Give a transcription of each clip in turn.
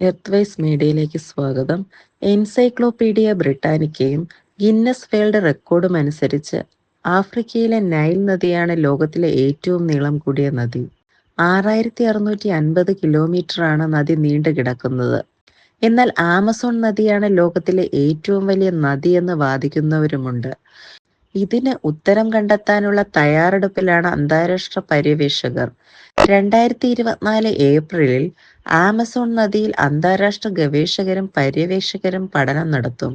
Earthwise മീഡിയയിലേക്ക് സ്വാഗതം. Encyclopedia ബ്രിട്ടാനിക്കയും Guinness world റെക്കോർഡും അനുസരിച്ച് ആഫ്രിക്കയിലെ നൈൽ നദിയാണ് ലോകത്തിലെ ഏറ്റവും നീളം കൂടിയ നദി. ആറായിരത്തി അറുന്നൂറ്റി അൻപത് കിലോമീറ്ററാണ് നദി നീണ്ടു കിടക്കുന്നത്. എന്നാൽ ആമസോൺ നദിയാണ് ലോകത്തിലെ ഏറ്റവും വലിയ നദി എന്ന് വാദിക്കുന്നവരുമുണ്ട്. ഇതിന് ഉത്തരം കണ്ടെത്താനുള്ള തയ്യാറെടുപ്പിലാണ് അന്താരാഷ്ട്ര പര്യവേഷകർ രണ്ടായിരത്തി ഇരുപത്തിനാല് ഏപ്രിലിൽ ആമസോൺ നദിയിൽ അന്താരാഷ്ട്ര ഗവേഷകരും പര്യവേക്ഷകരും പഠനം നടത്തും.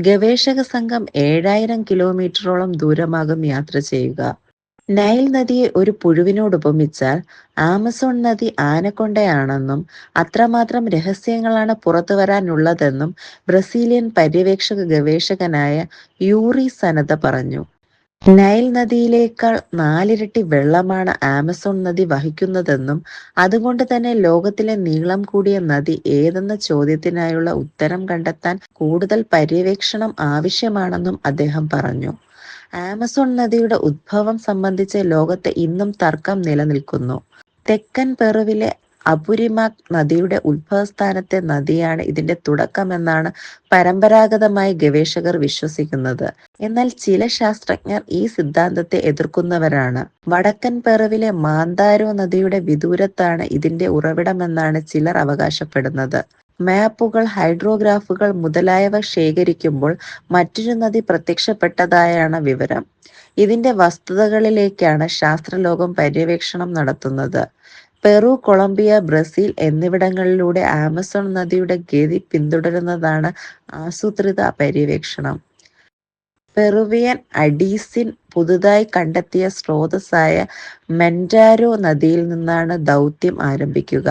ഗവേഷക സംഘം ഏഴായിരം കിലോമീറ്ററോളം ദൂരമാകും യാത്ര ചെയ്യുക. നൈൽ നദിയെ ഒരു പുഴുവിനോട് ഉപമിച്ചാൽ ആമസോൺ നദി ആനക്കൊണ്ടയാണെന്നും അത്രമാത്രം രഹസ്യങ്ങളാണ് പുറത്തു വരാനുള്ളതെന്നും ബ്രസീലിയൻ പര്യവേക്ഷക ഗവേഷകനായ യൂറി സനത പറഞ്ഞു. നൈൽ നദിയിലേക്കാൾ നാലിരട്ടി വെള്ളമാണ് ആമസോൺ നദി വഹിക്കുന്നതെന്നും അതുകൊണ്ട് തന്നെ ലോകത്തിലെ നീളം കൂടിയ നദി ഏതെന്ന ചോദ്യത്തിനായുള്ള ഉത്തരം കണ്ടെത്താൻ കൂടുതൽ പര്യവേക്ഷണം ആവശ്യമാണെന്നും അദ്ദേഹം പറഞ്ഞു. ആമസോൺ നദിയുടെ ഉദ്ഭവം സംബന്ധിച്ച് ലോകത്തെ ഇന്നും തർക്കം നിലനിൽക്കുന്നു. തെക്കൻ പെറുവിലെ അപുരിമാക് നദിയുടെ ഉത്ഭവസ്ഥാനത്തെ നദിയാണ് ഇതിന്റെ തുടക്കമെന്നാണ് പരമ്പരാഗതമായി ഗവേഷകർ വിശ്വസിക്കുന്നത്. എന്നാൽ ചില ശാസ്ത്രജ്ഞർ ഈ സിദ്ധാന്തത്തെ എതിർക്കുന്നവരാണ്. വടക്കൻ പെറുവിലെ മാന്താരോ നദിയുടെ വിദൂരത്താണ് ഇതിന്റെ ഉറവിടമെന്നാണ് ചിലർ അവകാശപ്പെടുന്നത്. മാപ്പുകൾ ഹൈഡ്രോഗ്രാഫുകൾ മുതലായവ ശേഖരിക്കുമ്പോൾ മറ്റൊരു നദി പ്രത്യക്ഷപ്പെട്ടതായാണ് വിവരം. ഇതിന്റെ വസ്തുതകളിലേക്കാണ് ശാസ്ത്രലോകം പര്യവേക്ഷണം നടത്തുന്നത്. പെറു കൊളംബിയ ബ്രസീൽ എന്നിവിടങ്ങളിലൂടെ ആമസോൺ നദിയുടെ ഗതി പിന്തുടരുന്നതാണ് ആസൂത്രിത പര്യവേക്ഷണം. പെറുവിയൻ അഡീസിൻ പുതുതായി കണ്ടെത്തിയ സ്രോതസ്സായ മെൻഡാരോ നദിയിൽ നിന്നാണ് ദൗത്യം ആരംഭിക്കുക.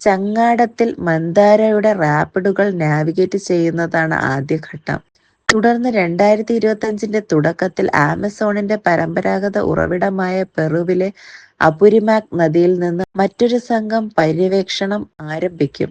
ചങ്ങാടത്തിൽ മന്ദാരയുടെ റാപ്പിഡുകൾ നാവിഗേറ്റ് ചെയ്യുന്നതാണ് ആദ്യഘട്ടം തുടർന്ന് രണ്ടായിരത്തി ഇരുപത്തി അഞ്ചിന്റെ തുടക്കത്തിൽ ആമസോണിന്റെ പരമ്പരാഗത ഉറവിടമായ പെറുവിലെ അപുരിമാക് നദിയിൽ നിന്ന് മറ്റൊരു സംഘം പര്യവേക്ഷണം ആരംഭിക്കും.